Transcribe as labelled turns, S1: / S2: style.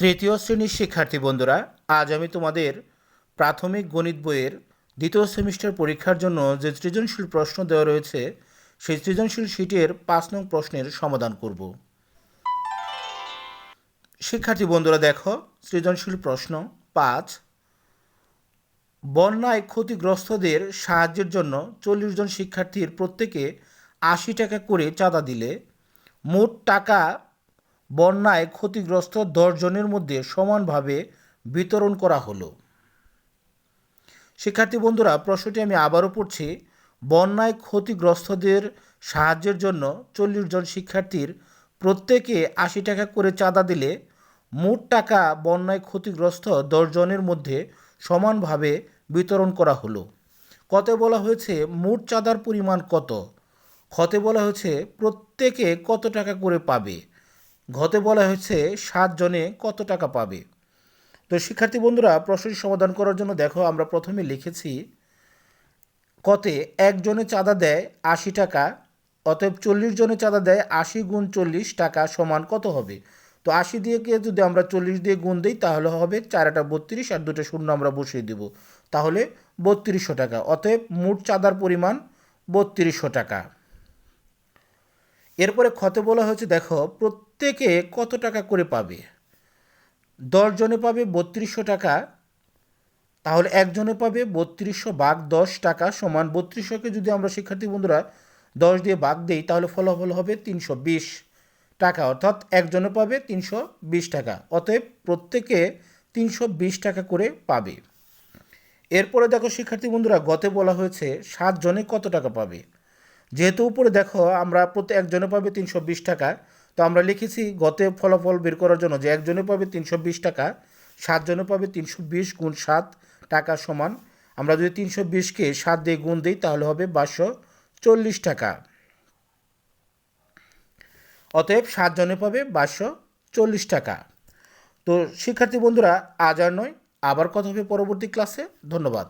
S1: তৃতীয় শ্রেণির শিক্ষার্থী বন্ধুরা, আজ আমি তোমাদের প্রাথমিক গণিত বইয়ের দ্বিতীয় সেমিস্টার পরীক্ষার জন্য যে সৃজনশীল প্রশ্ন দেওয়া রয়েছে, সেই সৃজনশীল শীটের পাঁচ নং প্রশ্নের সমাধান করব। শিক্ষার্থী বন্ধুরা, দেখো, সৃজনশীল প্রশ্ন পাঁচ, বন্যায় ক্ষতিগ্রস্তদের সাহায্যের জন্য চল্লিশ জন শিক্ষার্থীর প্রত্যেকে আশি টাকা করে চাঁদা দিলে, মোট টাকা বন্যায় ক্ষতিগ্রস্ত দশজনের মধ্যে সমানভাবে বিতরণ করা হলো। শিক্ষার্থী বন্ধুরা, প্রশ্নটি আমি আবারও পড়ছি। বন্যায় ক্ষতিগ্রস্তদের সাহায্যের জন্য চল্লিশ জন শিক্ষার্থীর প্রত্যেকে আশি টাকা করে চাঁদা দিলে মোট টাকা বন্যায় ক্ষতিগ্রস্ত দশজনের মধ্যে সমানভাবে বিতরণ করা হলো। কত বলা হয়েছে, মোট চাঁদার পরিমাণ কত? ক্ষতে বলা হয়েছে, প্রত্যেকে কত টাকা করে পাবে? ঘতে বলা হয়েছে সাতজনে কত টাকা পাবে? তো শিক্ষার্থী বন্ধুরা, প্রশ্নটি সমাধান করার জন্য দেখো, আমরা প্রথমে লিখেছি, কতে একজনে চাঁদা দেয় আশি টাকা, অতএব চল্লিশ জনে চাঁদা দেয় আশি গুণ চল্লিশ টাকা সমান কত হবে? তো আশি দিয়ে যদি আমরা চল্লিশ দিয়ে গুণ দিই, তাহলে হবে চারটা বত্রিশ আর দুটো শূন্য আমরা বসিয়ে দেব। তাহলে বত্রিশশো টাকা, অতএব মোট চাঁদার পরিমাণ বত্রিশশো টাকা। এরপরে ক্ষতে বলা হয়েছে, দেখো, প্রত্যেকে কত টাকা করে পাবে? দশজনে পাবে বত্রিশশো টাকা, তাহলে একজনে পাবে বত্রিশশো বাঘ দশ টাকা সমান বত্রিশশোকে যদি আমরা শিক্ষার্থী বন্ধুরা দশ দিয়ে বাঘ দিই, তাহলে ফলাফল হবে তিনশো বিশ টাকা। অর্থাৎ একজনে পাবে তিনশো বিশ টাকা, অতএব প্রত্যেকে তিনশো বিশ টাকা করে পাবে। এরপরে দেখো, শিক্ষার্থী বন্ধুরা, গতে বলা হয়েছে সাতজনে কত টাকা পাবে? যেহেতু উপরে দেখো আমরা প্রতি একজনে পাবে তিনশো বিশ টাকা, তো আমরা লিখেছি গতে ফলাফল বের করার জন্য যে একজনে পাবে তিনশো বিশ টাকা, সাতজনে পাবে তিনশো বিশ গুণ সাত টাকা সমান। আমরা যদি তিনশো বিশকে সাত দিয়ে গুণ দিই তাহলে হবে বারোশো চল্লিশ টাকা। অতএব সাতজনে পাবে বারোশো চল্লিশ টাকা। তো শিক্ষার্থী বন্ধুরা, আজ আর নয়, আবার কথা হবে পরবর্তী ক্লাসে। ধন্যবাদ।